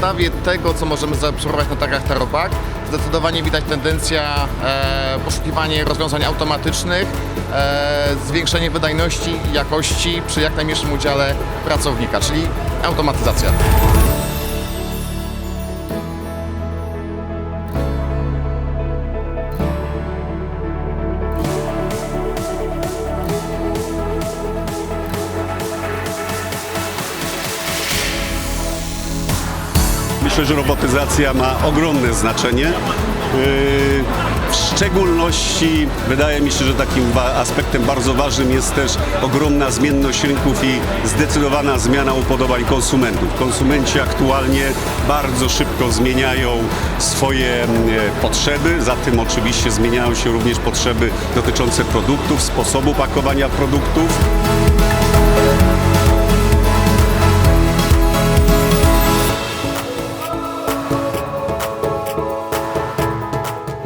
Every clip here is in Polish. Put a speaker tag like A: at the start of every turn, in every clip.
A: podstawie tego, co możemy zaobserwować na targach Taropak, zdecydowanie widać tendencja e, poszukiwanie rozwiązań automatycznych, e, zwiększenie wydajności i jakości przy jak najmniejszym udziale pracownika, czyli automatyzacja.
B: Że robotyzacja ma ogromne znaczenie. Yy, W szczególności wydaje mi się, że takim aspektem bardzo ważnym jest też ogromna zmienność rynków i zdecydowana zmiana upodobań konsumentów. Konsumenci aktualnie bardzo szybko zmieniają swoje mm, e, potrzeby, za tym oczywiście zmieniają się również potrzeby dotyczące produktów, sposobu pakowania produktów.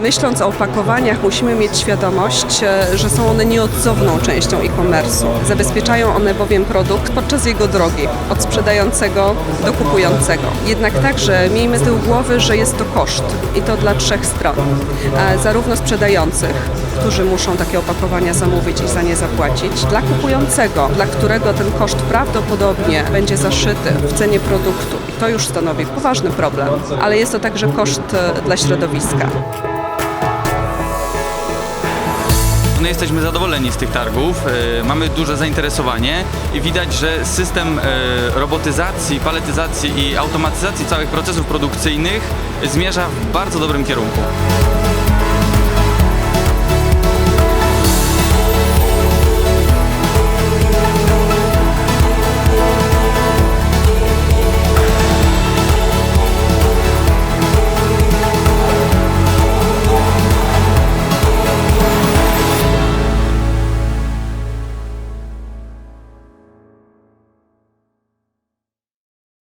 C: Myśląc o opakowaniach, musimy mieć świadomość, e, że są one nieodzowną częścią e-commerce'u. Zabezpieczają one bowiem produkt podczas jego drogi, od sprzedającego do kupującego. Jednak także miejmy z tyłu głowy, że jest to koszt i to dla trzech stron. E, Zarówno sprzedających, którzy muszą takie opakowania zamówić i za nie zapłacić, dla kupującego, dla którego ten koszt prawdopodobnie będzie zaszyty w cenie produktu i to już stanowi poważny problem, ale jest to także koszt e, dla środowiska.
D: My jesteśmy zadowoleni z tych targów, e, mamy duże zainteresowanie i widać, że system e, robotyzacji, paletyzacji i automatyzacji całych procesów produkcyjnych zmierza w bardzo dobrym kierunku.